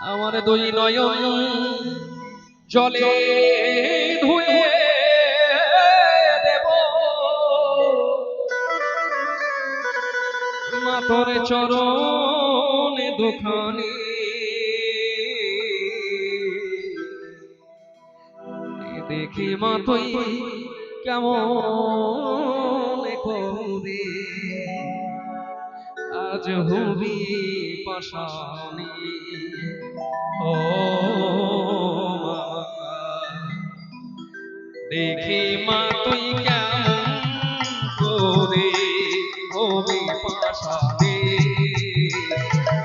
আমার দুই নয়ন জলে ধুয়ে দেব। মাতর চরণ দুখানি। দেখি মা তুই কেমন করি। আজ হবি পাশানি দেখি মা, তুই কেমন করে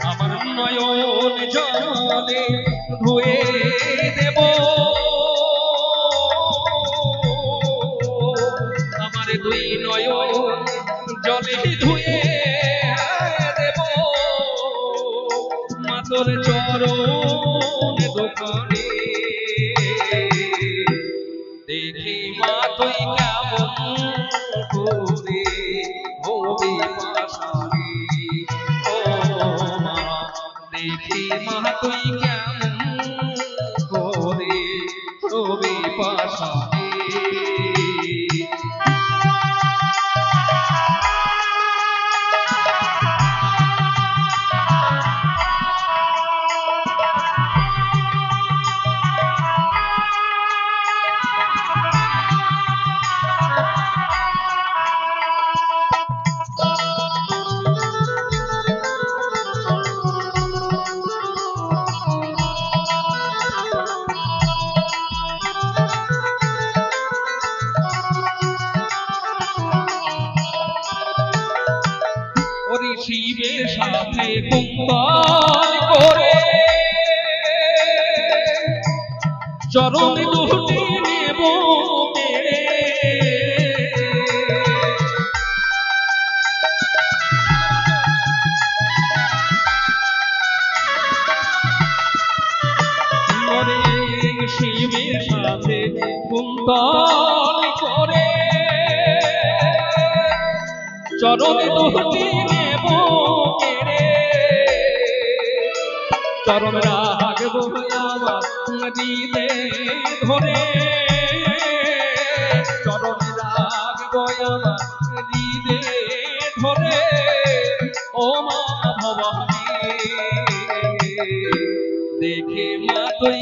আমার নয়ন জলে ধুয়ে দেব। আমার দুই নয়ন জলে ধুয়ে দেব। মাতর চরণ তুই শিবের সাথে কুম্বল করে। চরণ দুটি নেব শিবের সাথে কুম্বল করে। চরণ দুটি কেড়ে চরণ রাগব আমার দিতে ধরে। চরণ রাগব আমার দিতে ধরে। ও মা ভবানী, দেখে মা তুই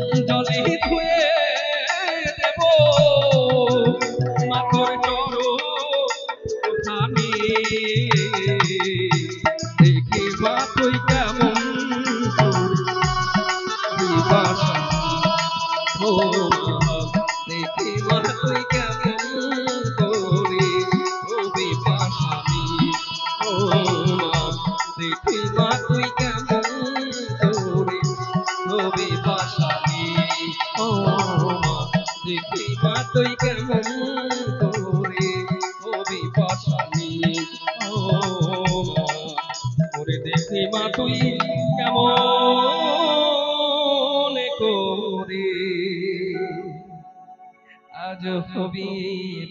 আজ হবি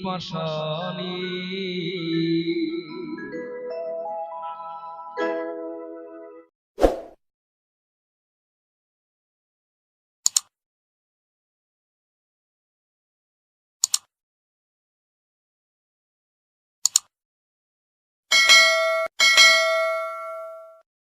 পাশানি